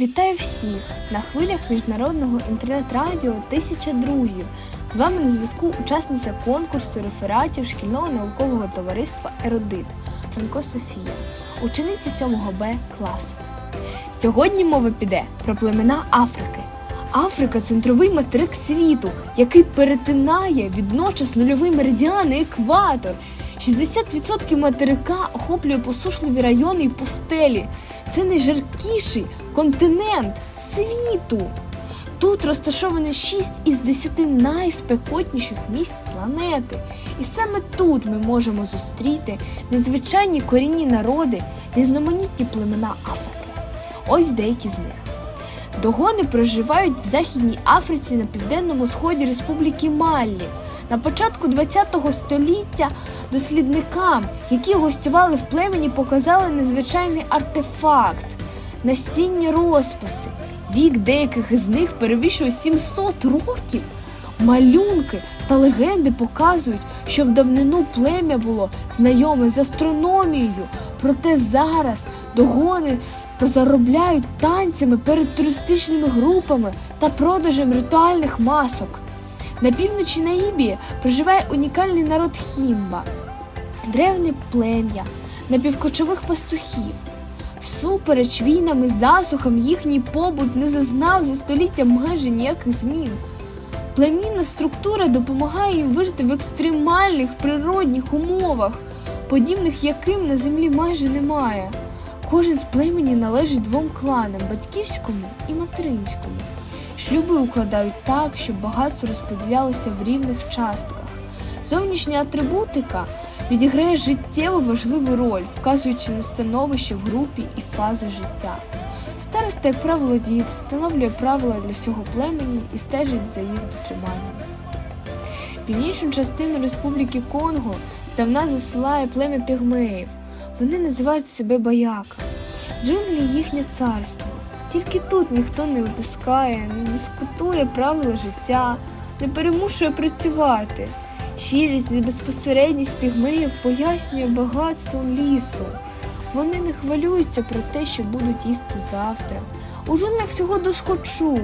Вітаю всіх на хвилях міжнародного інтернет-радіо Тисяча друзів. З вами на зв'язку учасниця конкурсу рефератів шкільного наукового товариства Еродит Франко Софія, учениця 7 Б класу. Сьогодні мова піде про племена Африки. Африка центровий материк світу, який перетинає відночас нульовий меридіан і екватор. 60% материка охоплює посушливі райони і пустелі. Це найжаркіший континент світу. Тут розташовані 6 із 10 найспекотніших місць планети. І саме тут ми можемо зустріти незвичайні корінні народи, різноманітні племена Африки. Ось деякі з них. Догони проживають в Західній Африці на південному сході Республіки Маллі. На початку ХХ століття дослідникам, які гостювали в племені, показали незвичайний артефакт настінні розписи. Вік деяких із них перевищує 700 років. Малюнки та легенди показують, що в давнину плем'я було знайоме з астрономією, проте зараз догони заробляють танцями перед туристичними групами та продажем ритуальних масок. На півночі Наїбії проживає унікальний народ Хімба, древнє плем'я напівкочових пастухів. Всупереч війнам і засухам їхній побут не зазнав за століття майже ніяких змін. Племінна структура допомагає їм вижити в екстремальних природних умовах, подібних яким на землі майже немає. Кожен з племені належить двом кланам батьківському і материнському. Шлюби укладають так, щоб багатство розподілялося в рівних частках. Зовнішня атрибутика відіграє життєво важливу роль, вказуючи на становище в групі і фази життя. Староста, як правило, діїв встановлює правила для всього племені і стежить за їх дотриманням. Північну частину Республіки Конго здавна засилає плем'я пігмеїв. Вони називають себе баяка. Джунглі їхнє царство. Тільки тут ніхто не утискає, не дискутує правила життя, не перемушує працювати. Щирість і безпосередність пігмеїв пояснює багатством лісу. Вони не хвилюються про те, що будуть їсти завтра. У джунглях всього досхочу.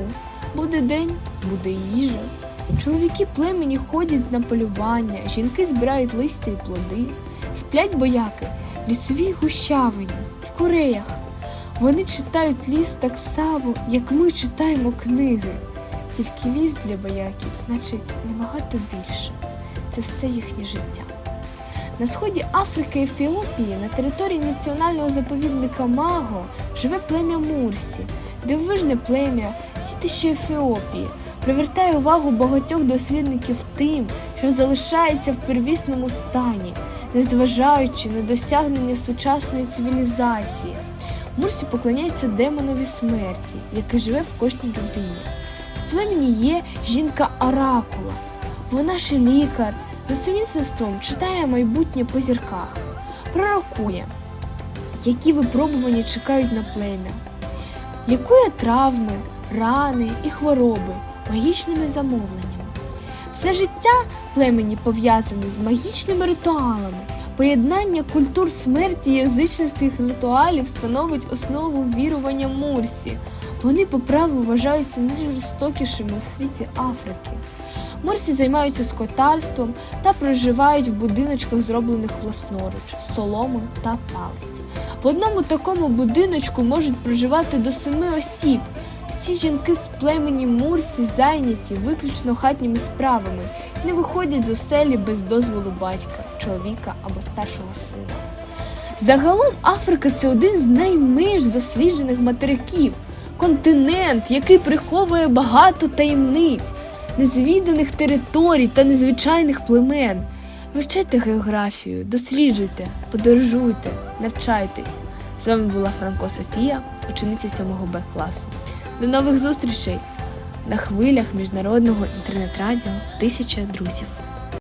Буде день, буде їжа. Чоловіки племені ходять на полювання, жінки збирають листя і плоди, сплять бояки в лісовій гущавині, в кореях. Вони читають ліс так само, як ми читаємо книги. Тільки ліс для бояків значить набагато більше. Це все їхнє життя. На сході Африки Ефіопії на території національного заповідника Маго живе плем'я Мурсі, дивовижне плем'я, дітище Ефіопії, привертає увагу багатьох дослідників тим, що залишається в первісному стані, незважаючи на досягнення сучасної цивілізації. Мурсі поклоняється демонові смерті, який живе в кожній людині. В племені є жінка Оракула. Вона ж лікар, за сумісництвом читає майбутнє по зірках, пророкує, які випробування чекають на плем'я, лікує травми, рани і хвороби магічними замовленнями. Все життя племені пов'язане з магічними ритуалами. Поєднання культур смерті язичницьких ритуалів становить основу вірування Мурсі. Вони по праву вважаються найжорстокішими у світі Африки. Мурсі займаються скотарством та проживають в будиночках, зроблених власноруч, соломи та палиць. В одному такому будиночку можуть проживати до семи осіб. Всі жінки з племені Мурсі зайняті виключно хатніми справами, не виходять з оселі без дозволу батька, чоловіка або старшого сина. Загалом Африка це один з найменш досліджених материків, континент, який приховує багато таємниць, незвіданих територій та незвичайних племен. Вивчайте географію, досліджуйте, подорожуйте, навчайтесь. З вами була Франко Софія, учениця 7 Б класу. До нових зустрічей на хвилях міжнародного інтернет-радіо Тисяча друзів.